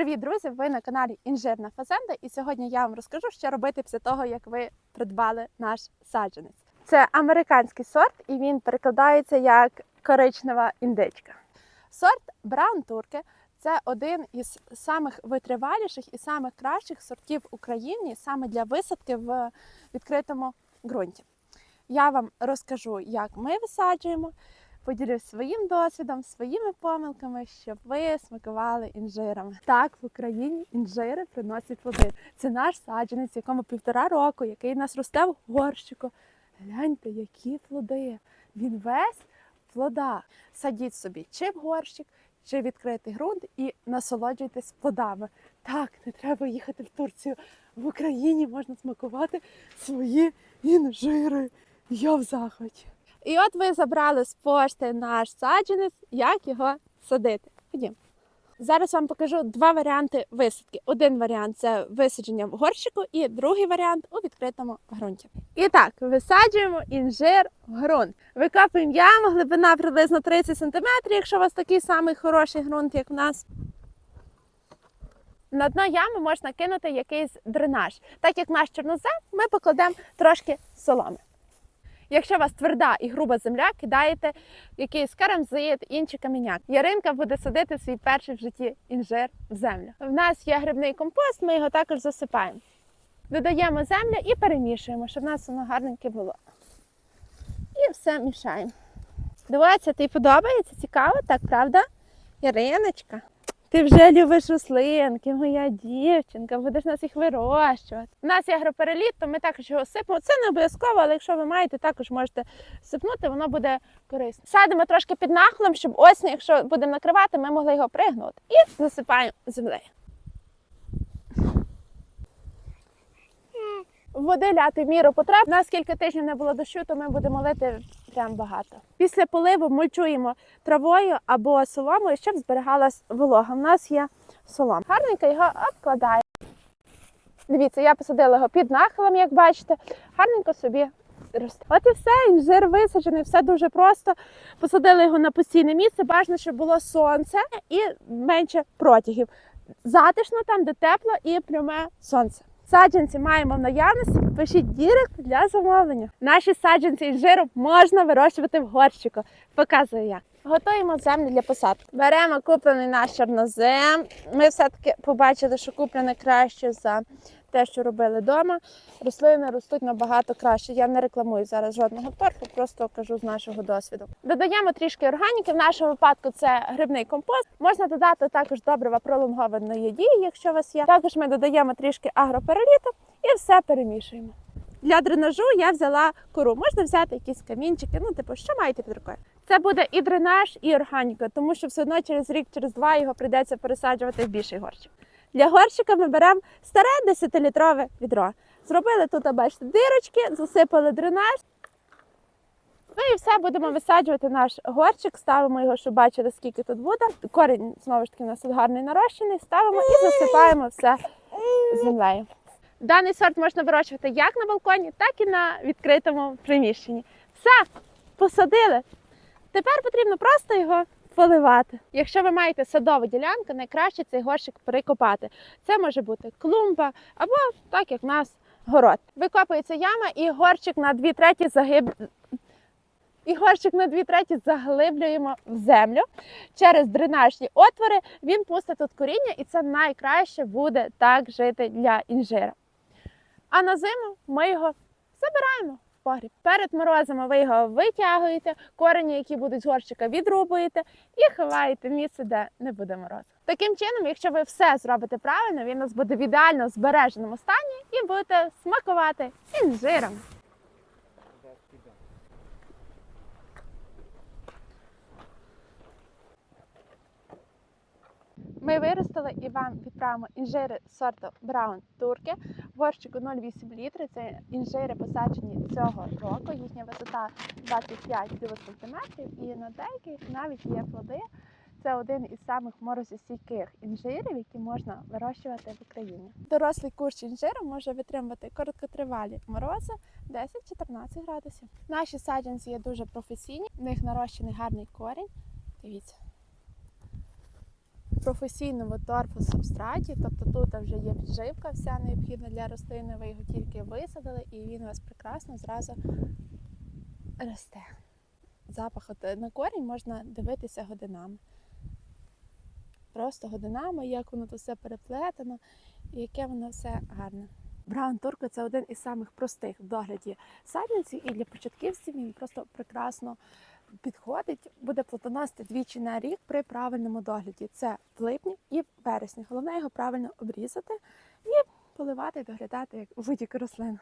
Привіт, друзі! Ви на каналі Інжирна Фазенда, і сьогодні я вам розкажу, що робити після того, як ви придбали наш саджанець. Це американський сорт, і він перекладається як коричнева індичка. Сорт Браун Турке це один із самих витриваліших і самих кращих сортів в Україні саме для висадки в відкритому ґрунті. Я вам розкажу, як ми висаджуємо, поділюсь своїм досвідом, своїми помилками, щоб ви смакували інжирами. Так, в Україні інжири приносять плоди. Це наш саджанець, якому півтора року, який нас росте в горщику. Гляньте, які плоди. Він весь в плодах. Садіть собі чи в горщик, чи відкритий ґрунт і насолоджуйтесь плодами. Так, не треба їхати в Турцію. В Україні можна смакувати свої інжири. Я в захваті. І от ви забрали з пошти наш саджанець, як його садити. Ходім. Зараз вам покажу два варіанти висадки. Один варіант це висадження в горщику, і другий варіант у відкритому ґрунті. І так, висаджуємо інжир в ґрунт. Викопуємо яму, глибина приблизно 30 см, якщо у вас такий самий хороший ґрунт, як в нас. На дно ями можна кинути якийсь дренаж. Так як наш чорнозем, ми покладемо трошки соломи. Якщо у вас тверда і груба земля, кидаєте якийсь карамзит, інший каміняк. Яринка буде садити свій перший в житті інжир в землю. В нас є грибний компост, ми його також засипаємо. Додаємо землю і перемішуємо, щоб в нас воно гарненьке було. І все мішаємо. Дивіться, тобі подобається? Цікаво, так, правда? Яриночка. Ти вже любиш рослинки, моя дівчинка, будеш нас їх вирощувати. У нас є агропереліт, то ми також його сипемо. Це не обов'язково, але якщо ви маєте, також можете сипнути, воно буде корисно. Садимо трошки під нахлом, щоб осінь, якщо будемо накривати, ми могли його пригнути. І засипаємо землею. Води ляти міру потреб. У нас кілька тижнів не було дощу, то ми будемо лити прям багато. Після поливу мульчуємо травою або соломою, щоб зберігалась волога. У нас є солома. Гарненько його обкладаємо. Дивіться, я посадила його під нахилом, як бачите. Гарненько собі росте. От і все, інжир висаджений, все дуже просто. Посадили його на постійне місце. Бажано, щоб було сонце і менше протягів. Затишно там, де тепло і пряме сонце. Саджанці маємо в наявності. Пишіть дірект для замовлення. Наші саджанці інжиру можна вирощувати в горщику. Показую як. Готуємо землю для посадки. Беремо куплений наш чорнозем. Ми все-таки побачили, що куплений краще за те, що робили вдома. Рослини ростуть набагато краще. Я не рекламую зараз жодного торфу, просто кажу з нашого досвіду. Додаємо трішки органіки. В нашому випадку це грибний компост. Можна додати також добрива пролонгованої дії, якщо у вас є. Також ми додаємо трішки агропереліту і все перемішуємо. Для дренажу я взяла кору. Можна взяти якісь камінчики, ну типу, що маєте під рукою. Це буде і дренаж, і органіка, тому що все одно через рік, через два його прийдеться пересаджувати в більший горщик. Для горщика ми беремо старе 10-літрове відро. Зробили тут, бачите, дирочки, засипали дренаж. Ну і все, будемо висаджувати наш горщик, ставимо його, щоб бачили, скільки тут буде. Корінь, знову ж таки, у нас тут гарний нарощений, ставимо і засипаємо все землею. Даний сорт можна вирощувати як на балконі, так і на відкритому приміщенні. Все, посадили. Тепер потрібно просто його поливати. Якщо ви маєте садову ділянку, найкраще цей горщик перекопати. Це може бути клумба або так, як в нас город. Викопується яма і горщик на 2 треті загиб... І горщик на 2 треті заглиблюємо в землю через дренажні отвори. Він пустить тут коріння, і це найкраще буде так жити для інжира. А на зиму ми його забираємо погріб. Перед морозами ви його витягуєте, корені, які будуть з горщика, відрубуєте і ховаєте місце, де не буде морозу. Таким чином, якщо ви все зробите правильно, він у нас буде в ідеально збереженому стані і будете смакувати інжиром. Ми виростили і вам відправимо інжири сорту Браун Турки в горщику 0,8 літри. Це інжири посаджені цього року. Їхня висота 25 см і на деяких навіть є плоди. Це один із самих морозостійких інжирів, які можна вирощувати в Україні. Дорослий кущ інжиру може витримувати короткотривалі морози 10-14 градусів. Наші саджанці є дуже професійні, в них нарощений гарний корінь. Дивіться. Професійному торфосубстраті, тобто тут вже є підживка вся необхідна для рослини, ви його тільки висадили і він у вас прекрасно зразу росте. Запах от на корінь можна дивитися годинами. Просто годинами, як воно тут все переплетено і яке воно все гарне. Браун Турко це один із самих простих в догляді саджанців, і для початківців він просто прекрасно підходить, буде плодоносити двічі на рік при правильному догляді. Це в липні і в вересні. Головне його правильно обрізати і поливати, доглядати як будь-яку рослину.